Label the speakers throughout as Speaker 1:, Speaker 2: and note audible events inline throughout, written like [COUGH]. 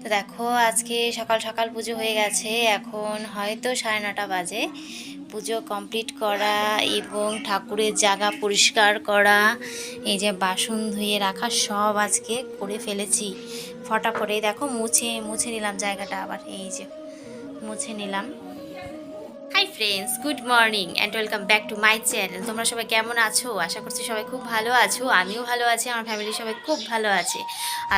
Speaker 1: তো দেখো, আজকে সকাল সকাল পুজো হয়ে গেছে। এখন হয়তো সাড়ে নটা বাজে। পুজো কমপ্লিট করা এবং ঠাকুরের জায়গা পরিষ্কার করা, এই যে বাসন ধুয়ে রাখা সব আজকে করে ফেলেছি। ফটাফটে দেখো মুছে মুছে নিলাম জায়গাটা আবার, এই যে মুছে নিলাম। Hi friends good morning and welcome back to my channel তোমরা সবাই কেমন আছো? আশা করছি সবাই খুব ভালো আছো। আমিও ভালো আছি, আমার ফ্যামিলি সবাই খুব ভালো আছে।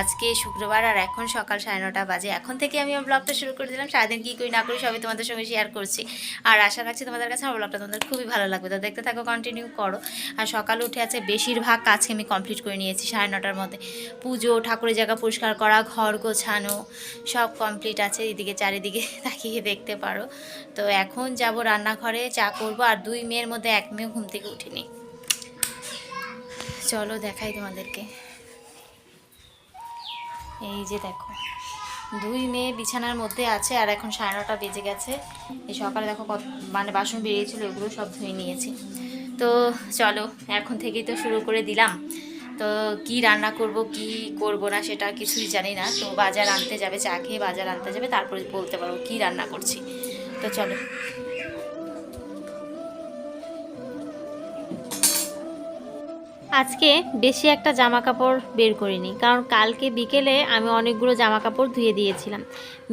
Speaker 1: আজকে শুক্রবার আর এখন সকাল সাড়ে নটা বাজে। এখন থেকে আমি আমার ব্লগটা শুরু করে দিলাম। সারাদিন কী করি না করি সবই তোমাদের সঙ্গে শেয়ার করছি। আর আশা রাখছি তোমাদের কাছে আমার ব্লগটা তোমাদের খুবই ভালো লাগবে। তো দেখতে থাকো কন্টিনিউ করো। আর সকালে উঠে আছে বেশিরভাগ কাজকে আমি কমপ্লিট করে নিয়েছি সাড়ে নটার মধ্যে। পুজো, ঠাকুরের জায়গা পরিষ্কার করা, ঘর গোছানো, সব কমপ্লিট আছে। এদিকে চারিদিকে [LAUGHS] তাকিয়ে দেখতে পারো। তো এখন যাব রান্নাঘরে, চা করব আর দুই মেয়ের মধ্যে এক মেয়ে ঘুম থেকে উঠিনি। চলো দেখাই তোমাদেরকে। এই যে দেখো, দুই মেয়ে বিছানার মধ্যে আছে আর এখন সাড়ে নটা বেজে গেছে। এই সকালে দেখো কত মানে বাসন বেরিয়েছিল ওগুলো সব ধুয়ে নিয়েছি। তো চলো, এখন থেকেই তো শুরু করে দিলাম। তো কি রান্না করব, কি করব না সেটা কিছুই জানি না। তো বাজার আনতে যাবে, চা খেয়ে বাজার আনতে যাবে, তারপরে বলতে পারব কি রান্না করছি। তো চলো। আজকে বেশি একটা জামা কাপড় বের করিনি, কারণ কালকে বিকেলে আমি অনেকগুলো জামা কাপড় ধুয়ে দিয়েছিলাম।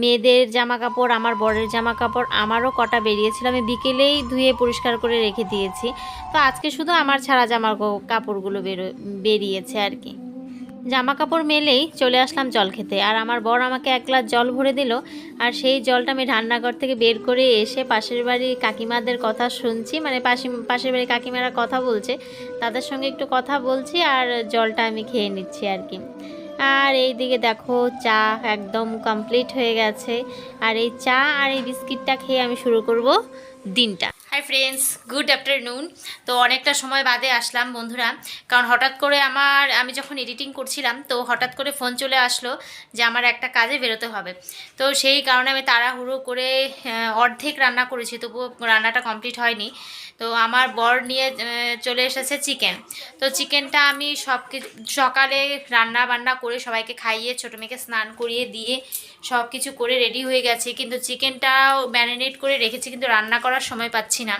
Speaker 1: মেয়েদের জামা কাপড় আমার বরের জামা কাপড় আমারও কটা বেরিয়েছিল, আমি বিকেলেই ধুয়ে পরিষ্কার করে রেখে দিয়েছি। তো আজকে শুধু আমার ছাড়া জামা কাপড়গুলো বেরো, বেরিয়েছে আর কি। জামা কাপড় মেলেই চলে আসলাম জল খেতে। আর আমার বর আমাকে এক গ্লাস জল ভরে দিল, আর সেই জলটা আমি রান্নাঘর থেকে বের করে এসে পাশের বাড়ি কাকিমাদের কথা শুনছি মানে পাশে, পাশের বাড়ি কাকিমারা কথা বলছে, তাদের সঙ্গে একটু কথা বলছি আর জলটা আমি খেয়ে নিচ্ছি আর কি। আর এই দিকে দেখো চা একদম কমপ্লিট হয়ে গেছে, আর এই চা আর এই বিস্কিটটা খেয়ে আমি শুরু করব দিনটা। হাই ফ্রেন্ডস গুড আফটারনুন তো অনেকটা সময় বাদে আসলাম বন্ধুরা। কারণ হঠাৎ করে আমার, আমি যখন এডিটিং করছিলাম, তো হঠাৎ করে ফোন চলে আসলো যে আমার একটা কাজে বেরোতে হবে। তো সেই কারণে আমি তাড়াহুড়ো করে অর্ধেক রান্না করেছি, তবুও রান্নাটা কমপ্লিট হয়নি। তো আমার বর নিয়ে চলে এসেছে চিকেন। তো চিকেনটা আমি সব কিছু সকালে রান্না বান্না করে সবাইকে খাইয়ে, ছোটো মেয়েকে স্নান করিয়ে দিয়ে সব কিছু করে রেডি হয়ে গেছে। কিন্তু চিকেনটাও ম্যারিনেট করে রেখেছি, কিন্তু রান্না করার সময় পাচ্ছি না।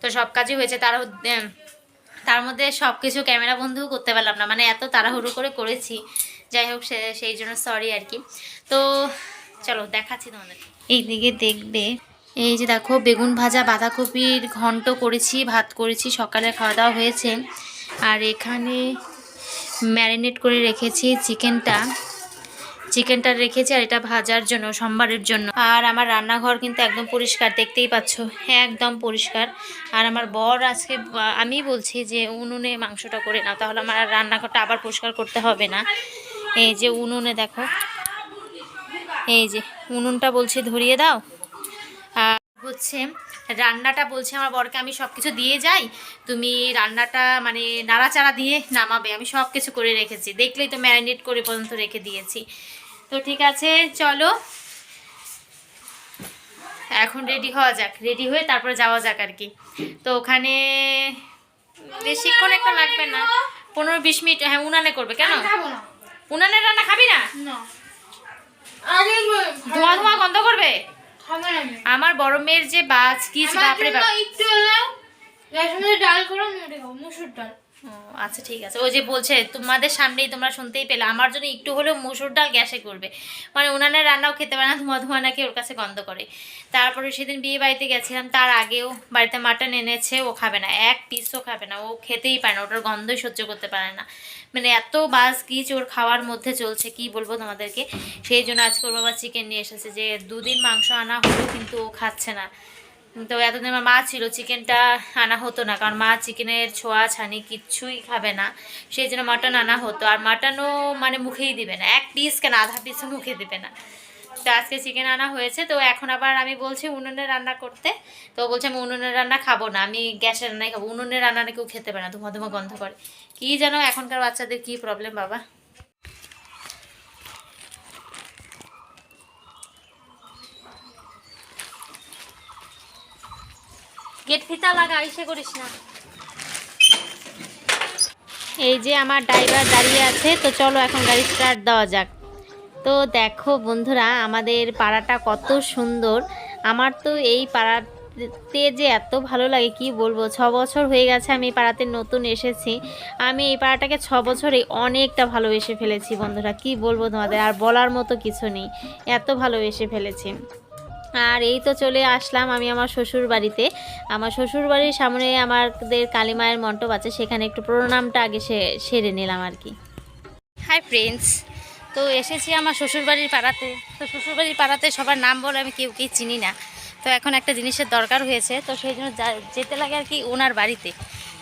Speaker 1: তো সব কাজই হয়েছে। তার তার মধ্যে সব কিছু ক্যামেরা বন্ধও করতে পারলাম না। মানে এত তাড়াহুড়ো করে করেছি। যাই হোক সেই জন্য সরি আর কি। তো চলো, দেখাচ্ছি তোমাদের। এইদিকে দেখবে এই যে দেখো, বেগুন ভাজা, বাঁধাকপির ঘন্ট করেছি, ভাত করেছি, সকালে খাওয়া দাওয়া হয়েছে। আর এখানে ম্যারিনেট করে রেখেছি চিকেনটা। চিকেনটা রেখেছি আর এটা ভাজার জন্য, সোমবারের জন্য। আর আমার রান্নাঘর কিন্তু একদম পরিষ্কার, দেখতেই পাচ্ছ হ্যাঁ একদম পরিষ্কার। আর আমার বর আজকে, আমি বলছি যে উনুনে মাংসটা করে নাও, তাহলে আমার রান্নাঘরটা আবার পরিষ্কার করতে হবে না। এই যে উনুনে দেখো, এই যে উনুনটা বলছি ধরিয়ে দাও। হচ্ছে রান্নাটা বলছে আমার বরকে আমি সব কিছু দিয়ে যাই তুমি রান্নাটা মানে নাড়াচাড়া দিয়ে নামাবে আমি সব কিছু করে রেখেছি। দেখলেই তো ম্যারিনেট করে পর্যন্ত রেখে দিয়েছি। তো ঠিক আছে চলো। এখন রেডি হওয়া যাক রেডি হয়ে তারপরে যাওয়া যাক আর কি। তো ওখানে বেশিক্ষণ একটা লাগবে না পনেরো বিশ মিনিট হ্যাঁ উনানে করবে কেন?
Speaker 2: খাব না।
Speaker 1: উনানে রান্না খাবি না। ধোঁয়া ধোঁয়া গন্ধ করবে? আমার বড় মেয়ের যে বাজ কি
Speaker 2: আমার
Speaker 1: বাপরে বাপ।
Speaker 2: একটু হলো ডাল করো মুসুর ডাল।
Speaker 1: আচ্ছা ঠিক আছে। ও যে বলছে, তোমাদের সামনেই তোমরা শুনতেই পেলে। আমার জন্য একটু হলেও মুসুর ডাল গ্যাসে করবে। মানে উনানের রান্নাও খেতে পারে না ধোঁয়া নাকি ওর কাছে গন্ধ করে। তারপরে সেদিন বিয়ে বাড়িতে গেছিলাম, তার আগেও বাড়িতে মাটন এনেছে, ও খাবে না। এক পিসও খাবে না, ও খেতেই পারে না, ওটার গন্ধই সহ্য করতে পারে না। মানে এত বাস কিচ ওর খাওয়ার মধ্যে চলছে, কি বলব তোমাদেরকে? সেই জন্য আজকে ওর বাবা চিকেন নিয়ে এসেছে যে, দুদিন মাংস আনা হলেও কিন্তু ও খাচ্ছে না। তো এতদিন আমার মা ছিল, চিকেনটা আনা হতো না, কারণ মা চিকেনের ছোঁয়া, ছানি কিচ্ছুই খাবে না। সেই জন্য মাটন আনা হতো, আর মাটনও মানে মুখেই দিবে না, এক পিস কেন, আধা পিসও মুখে দিবে না। তো আজকে চিকেন আনা হয়েছে, তো এখন আবার আমি বলছি উনুনে রান্না করতে, তো বলছে আমি উনুনের রান্না খাব না, আমি গ্যাসের রান্নাই খাব উনুনের রান্না কেউ খেতে পারে না, ধুমা ধুমা গন্ধ করে। কী জানো এখনকার বাচ্চাদের কী প্রবলেম বাবা? গেট ফিতা লাগা ইসে করিস না। এই যে আমার ড্রাইভার দাঁড়িয়ে আছে, তো চলো এখন গাড়ি স্টার্ট দেওয়া যাক। তো দেখো বন্ধুরা, আমাদের পাড়াটা কত সুন্দর। আমার তো এই পাড়াতে যে এত ভালো লাগে, কি বলব? ছ বছর হয়ে গেছে আমি এই পাড়াতে নতুন এসেছি। আমি এই পাড়াটাকে ছ বছরে অনেকটা ভালোবেসে ফেলেছি বন্ধুরা, কি বলব তোমাদের? আর বলার মতো কিছু নেই, এত ভালোবেসে ফেলেছি। আর এই তো চলে আসলাম আমি আমার শ্বশুর বাড়িতে। আমার শ্বশুর বাড়ির সামনে আমাদের কালীমায়ের মণ্ডপ আছে, সেখানে একটু প্রণামটা আগে সেরে নিলাম আর কি। হাই ফ্রেন্ডস, তো এসেছি আমার শ্বশুরবাড়ির পাড়াতে। তো শ্বশুরবাড়ির পাড়াতে সবার নাম বলে আমি কেউ কেউ চিনি না। তো এখন একটা জিনিসের দরকার হয়েছে, তো সেই জন্য যেতে লাগে আর কি ওনার বাড়িতে।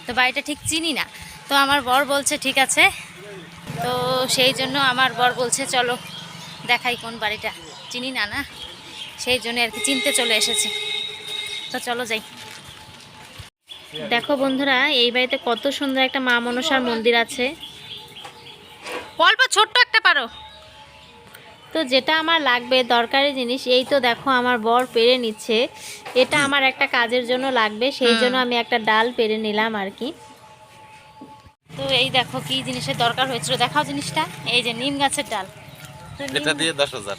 Speaker 1: তো বাড়িটা ঠিক চিনি না, তো আমার বর বলছে ঠিক আছে। তো সেই জন্য আমার বর বলছে, চলো দেখাই কোন বাড়িটা। চিনি না না? সেই জন্য আর কি চিনতে চলে এসেছি। তো চলো যাই। দেখো বন্ধুরা এই বাড়িতে কত সুন্দর একটা মা মনসার মন্দির আছে। অল্প ছোট্ট একটা পারো। তো যেটা আমার লাগবে দরকারি জিনিস এই তো দেখো আমার বর পেরে নিচ্ছে। এটা আমার একটা কাজের জন্য লাগবে সেই জন্য আমি একটা ডাল পেরে নিলাম আর কি। তো এই দেখো কি জিনিসের দরকার হয়েছিল দেখাও জিনিসটা। এই যে নিম গাছের ডাল। [LAUGHS]
Speaker 3: এটা দিয়ে দশ হাজার।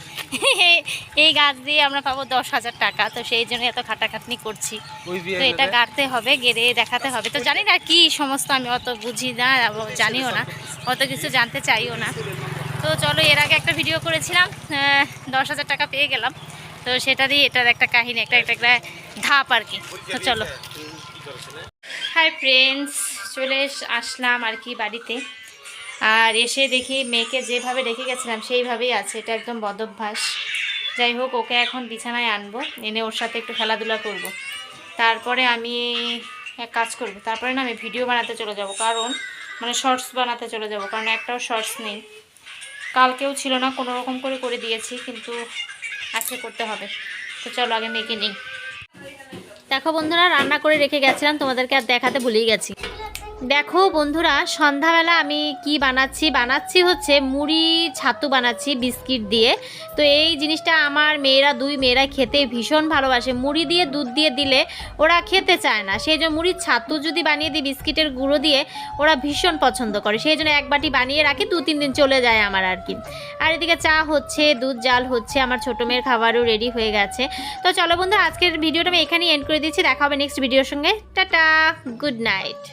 Speaker 1: এই গাছ দিয়ে আমরা পাবো দশ হাজার টাকা তো সেই জন্য এত খাটাখাটনি করছি। তো এটা গাড়তে হবে গেড়ে দেখাতে হবে। তো জানি না কি সমস্ত আমি অত বুঝি না জানিও না অত কিছু জানতে চাইও না। তো চলো এর আগে একটা ভিডিও করেছিলাম দশ হাজার টাকা পেয়ে গেলাম। তো সেটা দিয়ে এটার একটা কাহিনী একটা একটা একটা ধাপ আর কি। তো চলো। হাই ফ্রেন্ডস চলে এস- আসলাম আর কি বাড়িতে। আর এসে দেখি মেয়েকে যেভাবে রেখে গেছিলাম, সেইভাবেই আছে। এটা একদম বদভ্যাস। যাই হোক, ওকে এখন বিছানায় আনব, এনে ওর সাথে একটু খেলাধুলা করব। তারপরে আমি এক কাজ করব। তারপরে না আমি ভিডিও বানাতে চলে যাব। কারণ মানে শর্টস বানাতে চলে যাব। কারণ একটাও শর্টস নেই। কালকেও ছিল না, কোনো রকম করে করে দিয়েছি, কিন্তু আজকে করতে হবে। তো চলো আগে মেয়েকে নিই। দেখো বন্ধুরা, রান্না করে রেখে গেছিলাম, তোমাদেরকে আর দেখাতে ভুলেই গেছি। দেখো বন্ধুরা, সন্ধ্যাবেলা আমি কি বানাচ্ছি? বানাচ্ছি হচ্ছে মুড়ি, ছাতু বানাচ্ছি বিস্কিট দিয়ে। তো এই জিনিসটা আমার মেয়েরা, দুই মেয়েরা খেতে ভীষণ ভালোবাসে। মুড়ি দিয়ে, দুধ দিয়ে দিলে ওরা খেতে চায় না। সেই জন্য মুড়ির ছাতু যদি বানিয়ে দিই, বিস্কিটের গুঁড়ো দিয়ে, ওরা ভীষণ পছন্দ করে। সেই জন্য এক বাটি বানিয়ে রাখি, দু, তিন দিন চলে যায় আমার আর কি। আর এদিকে চা হচ্ছে, দুধ, জাল হচ্ছে, আমার ছোটো মেয়ের খাবারও রেডি হয়ে গেছে। তো চলো বন্ধু আজকের ভিডিওটা আমি এখানেই এন্ড করে দিচ্ছি। দেখা হবে নেক্সট ভিডিওর সঙ্গে। Tata good night